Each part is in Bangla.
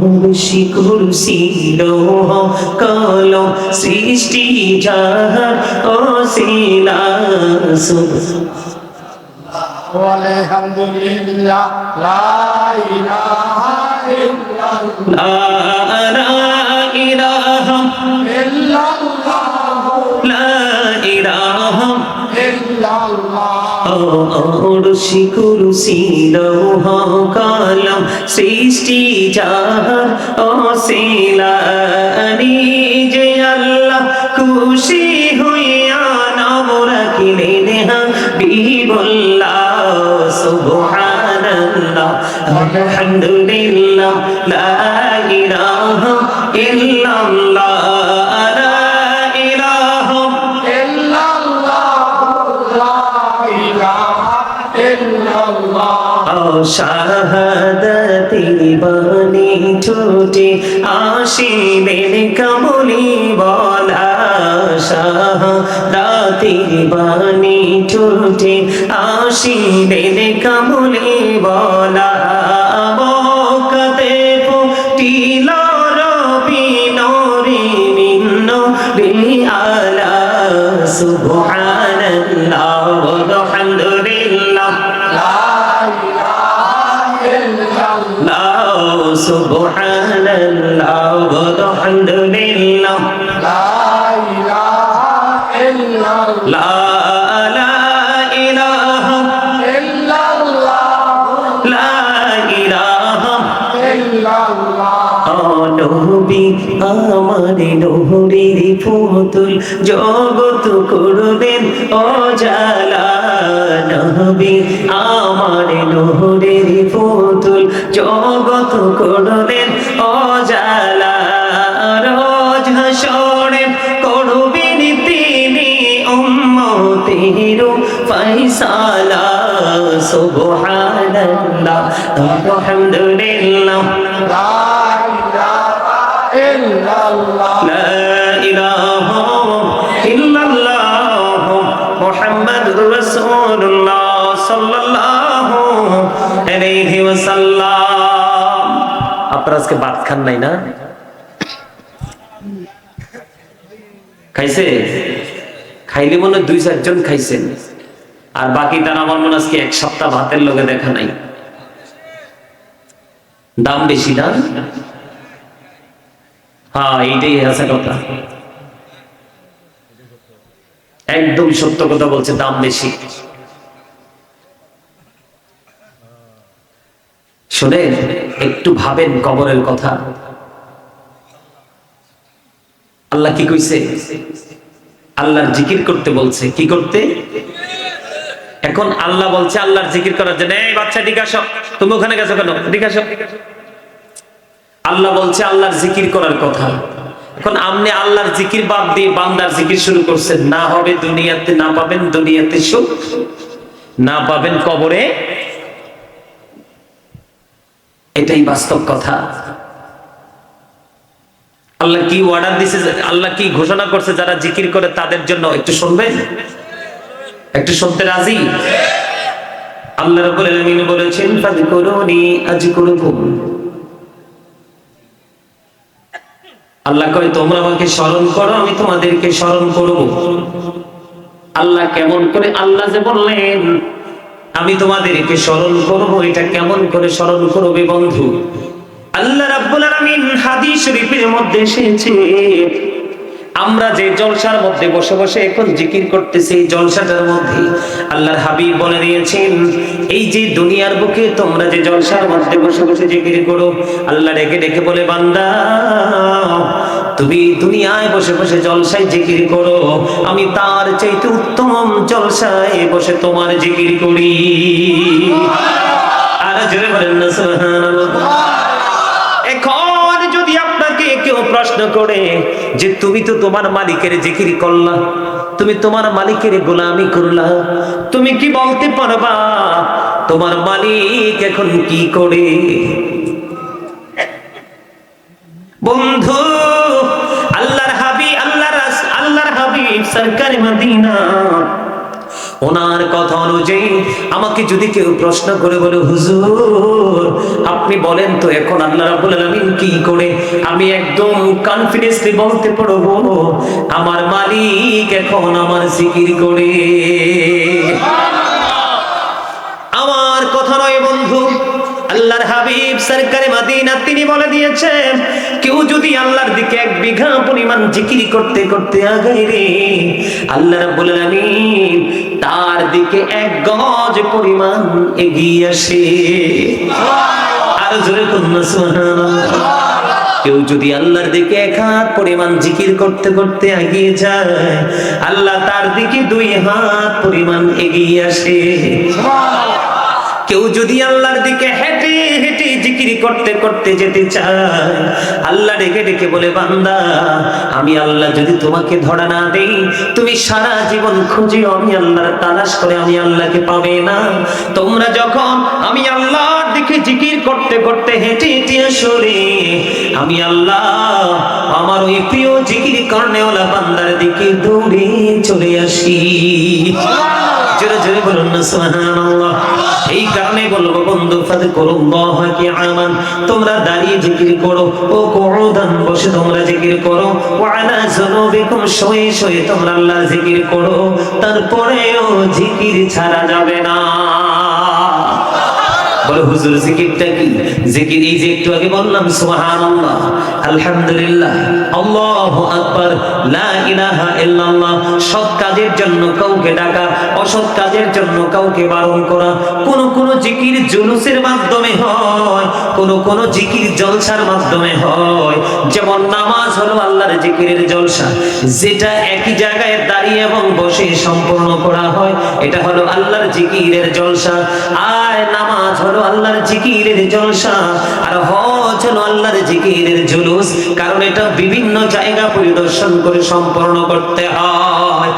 মুর্শি কুরসি লোহ কলম সৃষ্টি যাহার ও শিলা والحمد لله لا إله إلا الله لا إله إلا অর্ষি কুরুসির কালাম সৃষ্টি যাহা অশিলানি যে আল্লাহ খুশি হইয়া নাম রাখিলে নেহা বিবল্লাহ সুবহানাল্লাহ, আলহামদুলিল্লাহ, লা ইলাহা ইল্লাল্লাহ। শাহাদাতি বাণী ছুটে আসিলেন কমলি বলা শাহাদাতি বাণী ছুটে আসিলেন কমলি বলা বকতে সুবহানাল্লাহ আলহামদুলিল্লাহ। লা ইলাহা ইল্লাল্লাহ। লা ইলাহা ইল্লাল্লাহ। লা ইলাহা ইল্লাল্লাহ। নবী আমার নহরের পুতুল জগত করবেন অজালা নবী আমার নহরের পুতুল জগত সুবহানাল্লাহ, আলহামদুলিল্লাহ। লা ইলাহা ইল্লাল্লাহ লা ইলাহা ইল্লাল্লাহ মুহাম্মাদুর রাসূলুল্লাহ সাল্লাল্লাহু আলাইহি ওয়াসাল্লাম। আপনারা আজকে ভাত খান নাই না? খাইছে? খাইলে মনে দুই চারজন খাইছেন। আর বাকি তার আমার মনে আজকে এক সপ্তাহ ভাতের লগে দেখা নাই। দাম বেশি না? হ্যাঁ এইটাই আছে কথা। একদম সত্য কথা বলছে, দাম বেশি। শোনেন, একটু ভাবেন কবরের কথা। আল্লাহ কি কইছে? আল্লাহর জিকির করতে বলছে। কি করতে? এখন আল্লাহ বলছে, আল্লাহর জিকির করার জন্য, এই বাচ্চা দিকে আসো। তুমি ওখানে গেছো কেন? দিকে আসো। আল্লাহ বলছে, আল্লাহর জিকির করার কথা। এখন আপনি আল্লাহর জিকির বাদ দিয়ে বান্দার জিকির শুরু করছেন। না হবে দুনিয়াতে, না পাবেন দুনিয়াতে সুখ, না পাবেন কবরে। এটাই বাস্তব কথা। আল্লাহ কি অর্ডার দিছে, আল্লাহ কি ঘোষণা করছে যারা জিকির করে তাদের জন্য? একটু শুনবেন? একটু শুনতে রাজি? আল্লাহ রাব্বুল আলামিন বলেছেন ফাযকুরুনি আযকুরুকুম আল্লাহ কয়, তোমরা আমাকে স্মরণ করো, আমি তোমাদেরকে স্মরণ করব। আল্লাহ কেমন করে, আল্লাহ যে বললেন, আমি তোমাদেরকে স্মরণ করব, এটা কেমন করে স্মরণ করবে বন্ধু? আল্লাহ রাব্বুল আলামিন হাদিস শরীফের মধ্যে এসেছে আমরা যে জলসার মধ্যে বসে বসে এখন জিকির করতেছি, এই জলসাটার মধ্যে আল্লাহর হাবিব বলে দিয়েছেন, এই যে দুনিয়ার বুকে তোমরা যে জলসার মধ্যে বসে বসে জিকির করো, আল্লাহ ডেকে ডেকে বলে, বান্দা, তুমি দুনিয়ায় বসে বসে জলসায় জিকির করো, আমি তার চাইতে উত্তম জলসায় বসে তোমার জিকির করি। আর জোরে বলেন না, সুবহানাল্লাহ। প্রশ্ন করে যে তুমি তো তোমার মালিকের জিকির করলা, তুমি তোমার মালিকের গোলামি করলা, তুমি কি বলতে পারবা তোমার মালিক এখন কি করে? বন্ধু, আল্লাহর হাবি, আল্লাহর আল্লাহর হাবি সরকারি মদিনা ওনার কথা অনুযায়ী আমাকে যদি কেউ প্রশ্ন করে বলে হুজুর আপনি বলেন তো এখন আল্লাহ রাব্বুল আলামিন কি করে? আমি একদম কনফিডেন্সলি বলতে পারব আমার মালিক এখন আমার জিকির করে। আমার কথা নয় বন্ধু আল্লাহর হাবিব সরকারে মাদিনা তিনি বলে দিয়েছেন, কেউ যদি আল্লাহর দিকে এক বিঘা পরিমাণ জিকির করতে করতে আগাই রে, আল্লাহ রাব্বুল আলামিন তার দিকে এক গজ পরিমাণ এগিয়ে আসে। সুবহানাল্লাহ। কেউ যদি আল্লাহর দিকে এক হাত পরিমাণ জিকির করতে করতে এগিয়ে যায়, আল্লাহ তার দিকে দুই হাত পরিমাণ এগিয়ে আসে। কেউ যদি আল্লাহর দিকে হেঁটে হেঁটে জিকিরি করতে করতে যেতে চায়, আল্লাহ ডেকে ডেকে বলে, বান্দা, আমি আল্লাহ যদি তোমাকে ধরা না দেই, তুমি সারা জীবন খুঁজে আমি আল্লাহর তালাশ করে আমি আল্লাহকে পাবে না। তোমরা যখন আমি আল্লাহর দিকে জিকির করতে করতে হেঁটে হেঁটে আসলে আমি আল্লাহ আমার ওই প্রিয় জিকির কর্ণেওয়ালা বান্দার দিকে দৌড়ে চলে আসি। জোরে জোরে বলুন না, সুবহানাল্লাহ। এই কারণে বলব বন্ধু ফাদ করুল্লাহ কি আমান তোমরা দাঁড়িয়ে জিকির করো। ও কুউদান, বসে তোমরা জিকির করো। ওয়া আলা যুনুবিকুম, শুয়ে শুয়ে তোমরা আল্লাহ জিকির করো। তারপরেও জিকির ছাড়া যাবে না। বলে হুজুর জিকিরটা কি? জিকির এই যে একটু আগে বললাম, সুবহানাল্লাহ, আলহামদুলিল্লাহ, আল্লাহু আকবার, লা ইলাহা ইল্লাল্লাহ, সৎ কাজের জন্য কাউকে ডাকা, অসৎ কাজের জন্য কাউকে বারণ করা, কোন কোন জিকির জুলুসের মাধ্যমে হয়, কোন কোন জিকির জলসার মাধ্যমে হয়, যেমন নামাজ হলো আল্লাহর জিকিরের জলসা। যেটা একই জায়গায় দাঁড়িয়ে এবং বসে সম্পূর্ণ করা হয়, এটা হলো আল্লাহর জিকিরের জলসা। আয় নামাজ হলো আল্লাহর জিকিরের জলসা। আর হজ হলো আল্লাহর জিকিরের জুলুস, কারণ এটা বিভিন্ন জায়গা পরিদর্শন করে সম্পূর্ণ করতে হয়।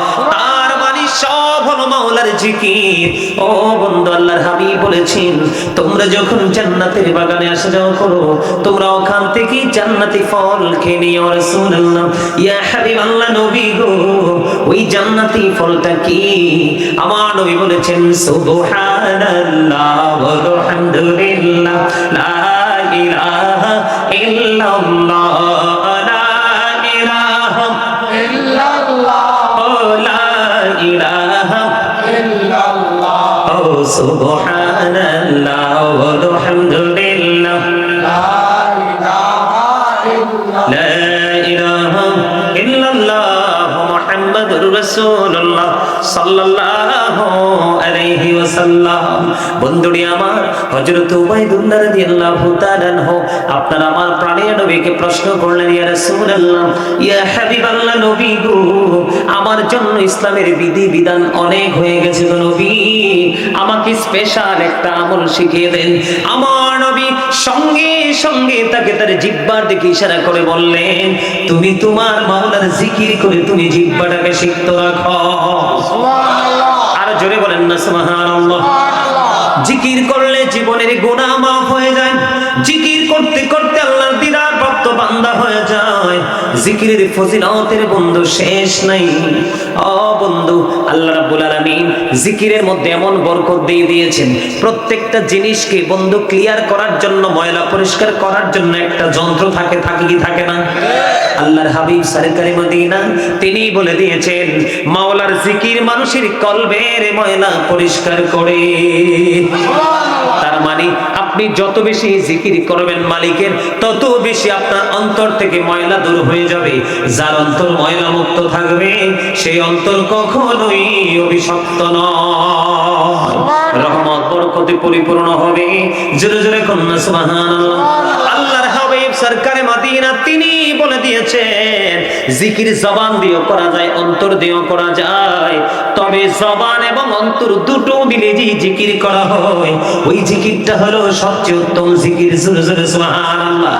সব হলো মাওলার জিকির। ও বন্ধু, আল্লাহর হাবিব বলেছেন, তোমরা যখন জান্নাতের বাগানে আসা যাওয়া করো, তোমরা ওখান থেকে জান্নাতি ফল খেয়ে নিও রাসূলুল্লাহ। ইয়া হাবিব আল্লাহ নবী গো, ওই জান্নাতি ফলটা কি? আমার নবী বলেছেন, সুবহানাল্লাহ ওয়া আলহামদুলিল্লাহ লা ইলাহা ইল্লাল্লাহ। সুবহানাল্লাহ আলহামদুলিল্লাহ লা ইলাহা ইল্লাল্লাহ মুহাম্মাদুর রাসূলুল্লাহ। সাল্লাল্লাহু আলাইহি ওয়াসাল্লাম। বন্ধুরা আমার হযরত উবাইদুল্লাহ রাদিয়াল্লাহু তাআলা আনহু আপনার আমার প্রাণের নবীকে প্রশ্ন করলেন ইয়া রাসূলুল্লাহ ইয়া হাবিবাল্লাহ নবী গো আমার জন্য ইসলামের বিধি বিধান অনেক হয়ে গেছে গো নবী। আমাকে স্পেশাল একটা আমল শিখিয়ে দেন। আমার নবী সঙ্গে সঙ্গে তাকে তার জিব্বার দিকে ইশারা করে বললেন তুমি তোমার মাওলার জিকির করে তুমি জিব্বাটাকে সিক্ত রাখো। সুবহানাল্লাহ। আর জোরে বলেন না সুবহানাল্লাহ। জিকির করলে জীবনের গুনাহ মাফ হয়ে যায়। জিকির করতে করতে আল্লাহর দিদার প্রাপ্ত বান্দা হয়ে যায়। জিকিরের ফজিলতের বন্ধু শেষ নাই। ও বন্ধু, আল্লাহ রাব্বুল আলামিন জিকিরের মধ্যে এমন বরকত দিয়ে দিয়েছেন। প্রত্যেকটা জিনিসকে বন্ধু ক্লিয়ার করার জন্য, ময়লা পরিষ্কার করার জন্য একটা যন্ত্র থাকে থাকে কি থাকে না? আল্লাহর হাবিব সরকারি মদিনা তিনি বলে দিয়েছেন মাওলার জিকির মানুষের কলবের ময়লা পরিষ্কার করে। তার মানে আপনি যত বেশি জিকির করবেন মালিকের তত বেশি আপনার অন্তর থেকে ময়লা দূর হয়ে যাবে। যার অন্তর ময়লা মুক্ত থাকবে সেই অন্তর কখনোই অভিশপ্ত নয়। রহমত বরকতে পরিপূর্ণ হবে। জোরে জোরে কন্যা সুবহানাল্লাহ। আল্লাহর হাবিব সরকারে মদিনা তিনি বলে দিয়েছেন, জিকির জবান দিয়েও করা যায়, অন্তর দিয়েও করা যায়। তবে জবান এবং অন্তর দুটো মিলে যে জিকির করা হয়। ওই জিকিরটা হলো সবচেয়ে উত্তম জিকির, জোরে জোরে, সুবহানাল্লাহ।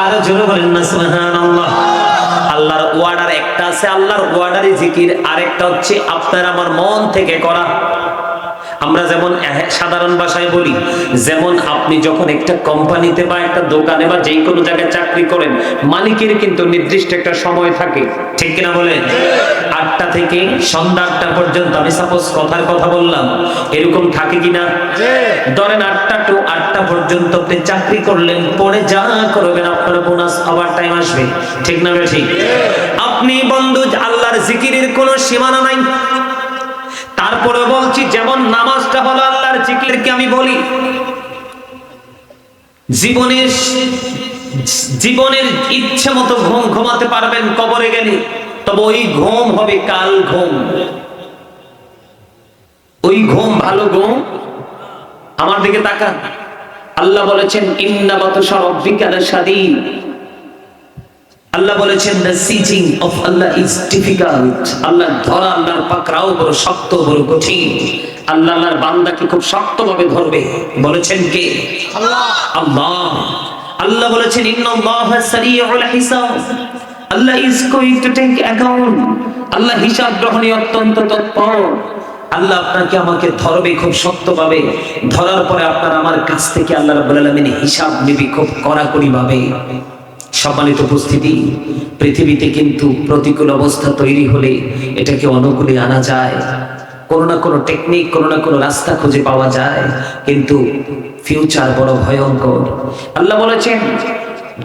আর জোরে বলেন না, সুবহানাল্লাহ। আল্লাহর ওয়ার্ডার একটা আছে, আল্লাহর ওয়ার্ডারে জিকির। আরেকটা হচ্ছে, আপনার আমার মন থেকে করা। আমরা যেমন সাধারণ ভাষায় বলি যেমন আপনি যখন একটা কোম্পানিতে বা একটা দোকানে বা যেই কোনো জায়গায় চাকরি করেন মালিকের কিন্তু নির্দিষ্ট একটা সময় থাকে। ঠিক কিনা বলেন আটটা থেকে সন্ধ্যা আটটা পর্যন্ত আমি সাপোজ কথার কথা বললাম এরকম থাকে কিনা? ধরেন আটটা টু আটটা পর্যন্ত আপনি চাকরি করলেন পরে যা করবেন আপনার বোনাস আবার টাইম আসবে। ঠিক না ঠিক আপনি বন্ধু আল্লাহর জিকিরের কোনো সীমানা নাই? তারপরে বলছি, যেমন নামাজটা হলো আল্লাহর জিকিরকে আমি বলি? জীবনের জীবনের ইচ্ছে মতো ঘুম ঘুমাতে পারবেন, কবরে গেলে। তবে ওই ঘুম হবে কাল ঘুম। ওই ঘুম ভালো ঘুম? আমার দিকে তাকান। আল্লাহ বলেছেন ইন্নাবাত সরব্বিকা লাশাদীদ। আল্লাহ বলেছেন the seizing of Allah is difficult Allah ধরা আল্লাহর পাকড়াও বড় শক্ত বড় কঠিন। আল্লাহ আল্লাহর বান্দাকে খুব শক্তভাবে ধরবে। বলেছেন কে? আল্লাহ। আল্লাহ। বলেছেন ইন্নাল্লাহা সারিউল হিসাব। Allah is going to take account Allah হিসাব গ্রহণে অত্যন্ত তৎপর। আল্লাহ আপনাকে আমাকে ধরবে খুব শক্তভাবে। ধরার পরে আপনার আমার কাছ থেকে আল্লাহ রাব্বুল আলামিন হিসাব নেবে খুব কড়াকড়ি ভাবে সম্মানিত উপস্থিতি, পৃথিবীতে কিন্তু প্রতিকূল অবস্থা তৈরি হলে এটাকে অনুকূলে আনা যায়। কোনো না কোনো টেকনিক কোনো না কোনো রাস্তা খুঁজে পাওয়া যায়। কিন্তু ফিউচার বড় ভয়ঙ্কর। আল্লাহ বলেছেন,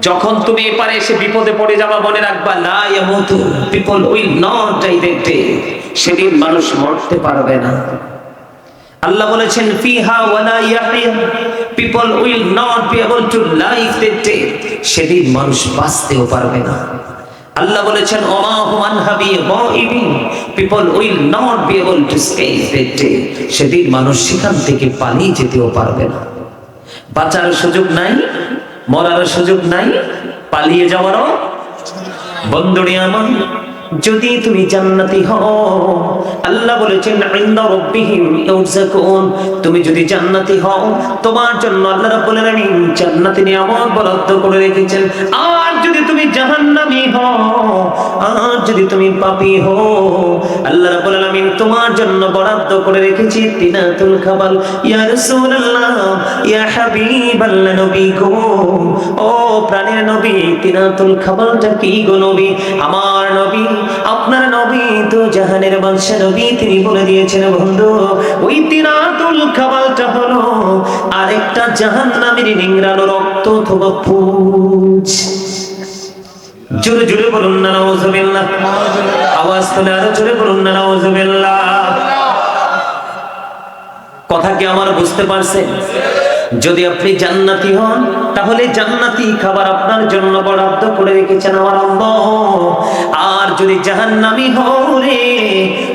যখন তুমি এপারে এসে বিপদে পড়ে যাবা, মনে রাখবা না ইয়ামুতু people will not that day সেদিন মানুষ মরতে পারবে না। আল্লাহ বলেছেন, ফিহা ওয়ালা Yahya. People will not be able to live that day সেদিন মানুষ বাঁচতেও পারবে না। আল্লাহ বলেছেন, ওমা হুমান হাবি গাইবিন people will not be able to escape that day সেদিন মানুষ সেখান থেকে পালিয়ে যেতেও পারবে না। বাঁচার সুযোগ নাই, মরার সুযোগ নাই, পালিয়ে যাওয়ারও বন্ধুরে আমার যদি তুমি জান্নাতি হও আল্লাহ বলেছেন ইন্দা রাব্বিহিম ইউযাকুন তুমি যদি জান্নাতি হও, তোমার জন্য আল্লাহ রাব্বুল আলামিন জান্নাতে নিয়ামত বরাদ্দ করে রেখেছেন। আর যদি তুমি জাহান্নামী হও, আর যদি তুমি পাপী হও, আল্লাহ রাব্বুল আলামিন তোমার জন্য বরাদ্দ করে রেখেছি তিনাতুল খাবাল ইয়া রাসূলুল্লাহ, ইয়া হাবিবাল্লাহ নবী গো। ও প্রাণের নবী, তিনাতুল খাবালটা কি গো নবী? আমার নবী, আপনার নবী তো জাহানের বাদশা নবী তিনি বলে দিয়েছেন, বন্ধু, ওই তিনাতুল খাবালটা হলো আরেকটা জাহান্নামের নিংড়ানো রক্ত অথবা পুজ। জোরে জোরে বলুন না, নাউজুবিল্লাহ। আওয়াজ তুলে আরও জোরে বলুন না, নাউজুবিল্লাহ। কথা কি আমার বুঝতে পারছেন? যদি আপনি জান্নাতি হন, তাহলে জান্নাতি খাবার আপনার জন্য বরাদ্দ করে রেখেছেন আমার আল্লাহ। আর যদি জাহান্নামী হও রে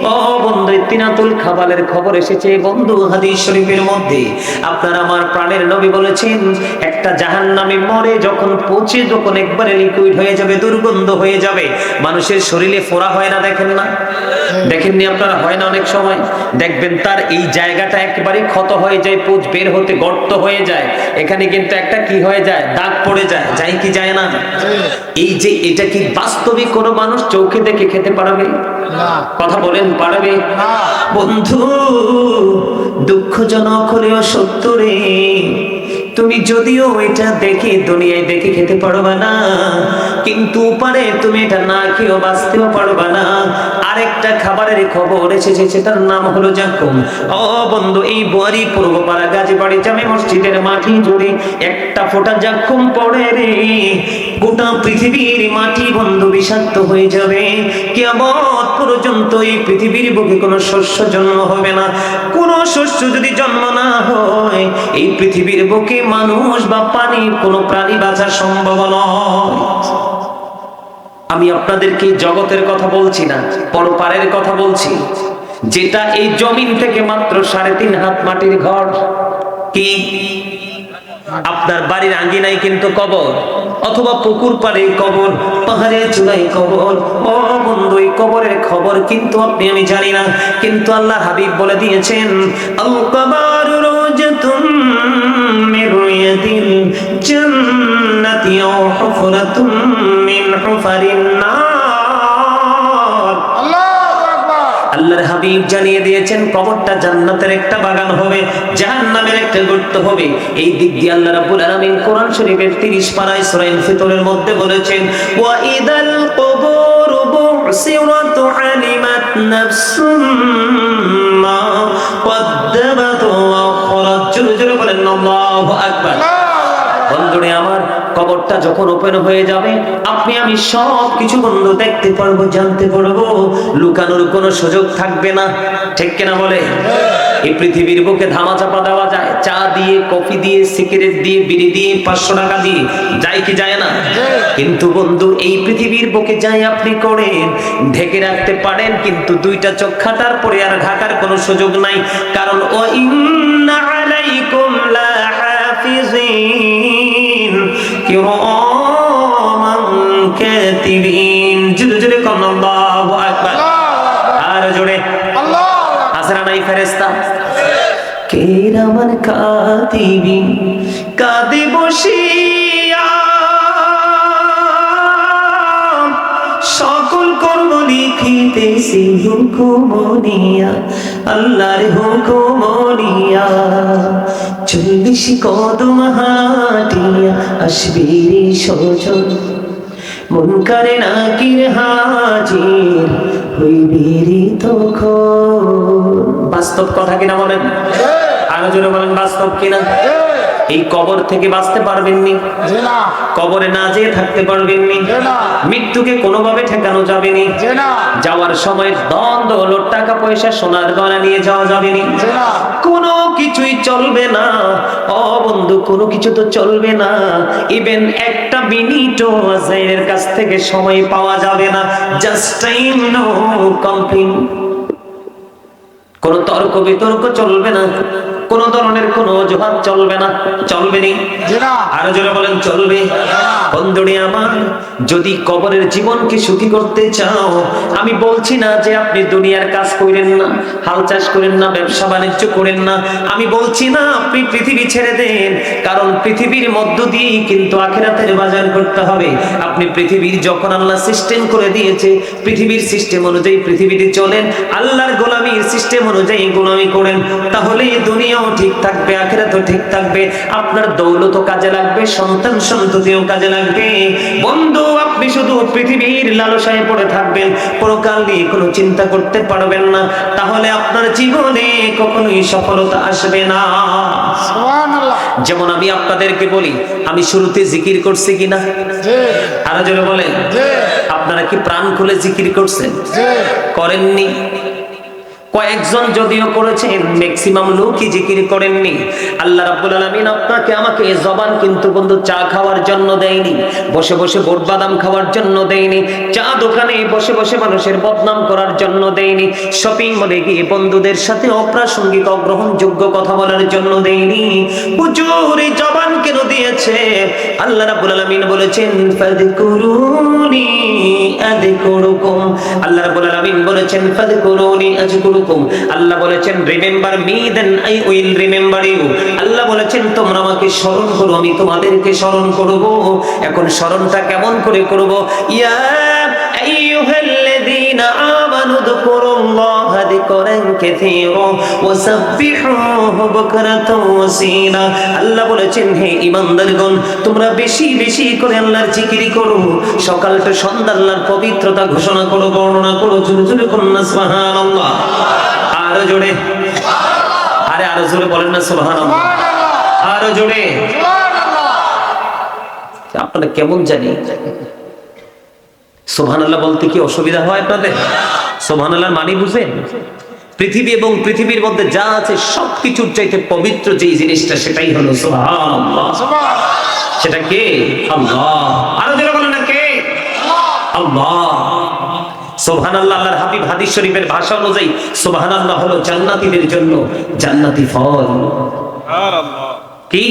ও বন্ধু, তিনাতুল খাবারের খবর এসেছে বন্ধু হাদিস শরীফের মধ্যে। আপনার আমার প্রাণের নবী বলেছেন, একটা জাহান্নামী মরে যখন পচে যখন একবারে লিকুইড হয়ে যাবে, দুর্গন্ধ হয়ে যাবে, মানুষের শরীরে ফোড়া হয় না, দেখেন না? দেখেননি আপনারা? হয় না অনেক সময়? দেখবেন তার এই জায়গাটা একেবারে ক্ষত হয়ে যায় পুজ বের হতে গর্ত হয়ে যায়। এখানে কিন্তু একটা কি হয়ে যায়? দাগ পড়ে যায়। যায় কি যায় না? এই যে এটা কি বাস্তবিক কোনো মানুষ চোখে দেখে খেতে পারবে? কথা বলেন পারবে? বন্ধু দুঃখজনক হলেও সত্য রে। তুমি যদিও এটা দেখে দুনিয়ায় দেখে খেতে পারবা না, কিন্তু পারে তুমি এটা না খেয়েও বাঁচতেও পারবা না। আরেকটা খাবারের খবর এসেছে, সেটার নাম হলো জাকুম। ও বন্ধু, এই বুয়ারি পূর্বপাড়া গাজীবাড়ি জামে মসজিদের মাটি জুড়ে একটা ফোঁটা জাকুম পড়ে রে। গোটা পৃথিবীর মাটি বন্ধু বিষাক্ত হয়ে যাবে। কেমন পর্যন্ত এই পৃথিবীর বুকে কোনো শস্য জন্ম হবে না। কোনো শস্য যদি জন্ম না হয়, এই পৃথিবীর বুকে মানুষ বা পানি কোনো প্রাণী বাঁচা সম্ভব আমি আপনাদেরকে জগতের কথা বলছি না, পরপারের কথা বলছি। যেটা এই জমিন থেকে মাত্র সাড়ে তিন হাত মাটির ঘর। কি? আপনার বাড়ির আঙ্গিনায় কিন্তু কবর, অথবা পুকুর পাড়ে কবর, পাহাড়ের চূড়ায় কবর। ও বন্ধু কবরের খবর কিন্তু আপনি, আমি জানি না, কিন্তু আল্লাহ হাবিব বলে দিয়েছেন আল কবর রোজাতুন রিয়াদিল জান্নাতি আও হুফরাতুম মিন হুফারিন নার আল্লাহর হাবিব জানিয়ে দিয়েছেন কবরটা জান্নাতের একটা বাগান হবে জাহান্নামের একটা গর্ত হবে। এই দিক দিয়ে আল্লাহ রাব্বুল আলামিন কোরআন শরীফের 30 পারায় সূরা ফিতরের মধ্যে বলেছেন ওয়া ইদাল কুবুর বুসিরাত আলিমাত নাফসুম মা জোরে বলেন আল্লাহু আকবার। বন্ধুরে আমার, কবরটা যখন ওপেন হয়ে যাবে, আপনি আমি সব কিছু বন্ধু দেখতে পারব, জানতে পারব। লুকানোর কোনো সুযোগ থাকবে না। ঠিক কিনা বলে? এই পৃথিবীর বুকে ধামা চাপা দেওয়া যায়। চা দিয়ে, কফি দিয়ে, সিগারেট দিয়ে, বিড়ি দিয়ে, পাঁচশো টাকা দিয়ে। যায় কি যায় না? কিন্তু বন্ধু, এই পৃথিবীর বুকে যাই আপনি করেন, ঢেকে রাখতে পারেন, কিন্তু দুইটা চোখ খাটার পরে আর ঢাকার কোনো সুযোগ নাই। কারণ ও ইন্না হাফিজিন কিরামান কাতিবিন। জুরে জুরে কোন আল্লাহু আকবার। আর জোরে। আল্লাহ আসরা নাই ফেরেশতা? কিরামান কাতিবিন। কাঁদে বসিয়া সকল কর্ম লিখিতেছি হুকুমনিয়া আল্লাহর হুকুমনিয়া চল্লিশ কদম হাটিয়া আসবি সজন মন করে নাকির হাজির হইবি তখন। বাস্তব কথা কিনা বলেন? আরও জোরে বলেন বাস্তব কিনা? এই কবর থেকে বাঁচতে পারবেননি। কবরে না যেয়ে থাকতে পারবেননি। মৃত্যুকে কোনোভাবে ঠেকানো যাবেনি। যাওয়ার সময় দ্বন্দ্ব হলো টাকা পয়সা সোনার গয়না নিয়ে যাওয়া যাবেনি। কোনো কিছুই চলবে না। ও বন্ধু কোনো কিছু তো চলবে না। ইভেন একটা মিনিটও আজাইরের কাছ থেকে সময় পাওয়া যাবে না। জাস্ট টাইম নো কমপ্লেন কোন তর্ক বিতর্ক চলবে না। কোন ধরনের কোন অজুহাত চলবে না। চলবে নি? আরও জোরে বলেন চলবে। বন্ধুরে আমার যদি কবরের জীবনকে সুখী করতে চাও আমি বলছি না যে আপনি দুনিয়ার কাজ করেন না হাল চাষ করেন না ব্যবসা বাণিজ্য করেন না। আমি বলছি না আপনি পৃথিবী ছেড়ে দেন কারণ পৃথিবীর মধ্য দিয়েই কিন্তু আখেরাতের বাজার করতে হবে। আপনি পৃথিবীর যখন আল্লাহ সিস্টেম করে দিয়েছে পৃথিবীর সিস্টেম অনুযায়ী পৃথিবীতে চলেন আল্লাহর গোলামীর সিস্টেম অনুযায়ী গোলামি করেন তাহলে এই দুনিয়াও ঠিক থাকবে আখেরাতও ঠিক থাকবে। আপনার দৌলতও কাজে লাগবে সন্তান সন্ততিও কাজে লাগবে। বন্ধু আপনি শুধু পৃথিবীর লালসায় পড়ে থাকবেন পরকাল নিয়ে কোনো চিন্তা করতে পারবেন না। তাহলে আপনার জীবনে কখনোই সফলতা আসবে না। সুবহানাল্লাহ। যেমন আমি আপনাদেরকে বলি আমি শুরুতে জিকির করছি কিনা? জি। আরও জোরে বলে জি। আপনারা কি প্রাণ খুলে জিকির করছেন? জি। করেননি? কয়েকজন যদিও করেছেন ম্যাক্সিমাম লোকই জিকির করেননি। আল্লাহ রাব্বুল আলামিন আপনাকে আমাকে জবান কিন্তু বন্ধু চা খাওয়ার জন্য দেয়নি, বসে বসে বোট বাদাম খাওয়ার জন্য দেয়নি, চা দোকানে বসে বসে মানুষের বদনাম করার জন্য দেয়নি শপিং মলে গিয়ে বন্ধুদের সাথে অপ্রাসঙ্গিক অগ্রহণযোগ্য কথা বলার জন্য দেয়নি। হুজুর, এই জবান কেন দিয়েছে? আল্লাহ রাব্বুল আলামিন বলেছেন, ফাযকুরুনি আযকুরুকুম। আল্লাহ রাব্বুল আলামিন বলেছেন, ফাযকুরুনি আযকুরুকুম। আল্লাহ বলেছেন remember me then I will remember you Allah বলেছেন, তোমরা আমাকে স্মরণ করো, আমি তোমাদেরকে স্মরণ করব। এখন স্মরণটা কেমন করে করব? ইয়া আমানু যিকরান কাসীরা বুকরাতাও ওয়াসীলা আল্লাহ বলেছেন, হে ঈমানদারগণ, তোমরা বেশি বেশি করে আল্লাহর জিকির করো। সকালটা সন্ধ্যা আল্লাহর পবিত্রতা ঘোষণা করো, বর্ণনা করো জোরে জোরে কন্যা সুবহানাল্লাহ। আরও জোরে। আরে আরও জোরে বলেন না সুবহানাল্লাহ। আরও জোরে। আপনারা কেমন জানি? সুবহানাল্লাহ বলতে কি অসুবিধা হয় আপনাদের? সুবহানাল্লাহর মানে বুঝেন? পৃথিবী এবং পৃথিবীর মধ্যে যা আছে সবকিছুর চাইতে পবিত্র যে জিনিসটা সেটাই হলো সুবহানাল্লাহ। সেটা কে? আল্লাহ। আরও যারা বলেন না কে? আল্লাহ। সুবহানাল্লাহ আল্লাহর হাবিব হাদিস শরীফের ভাষা অনুযায়ী সুবহানাল্লাহ হলো জান্নাতীদের জন্য জান্নাতি ফল। কি?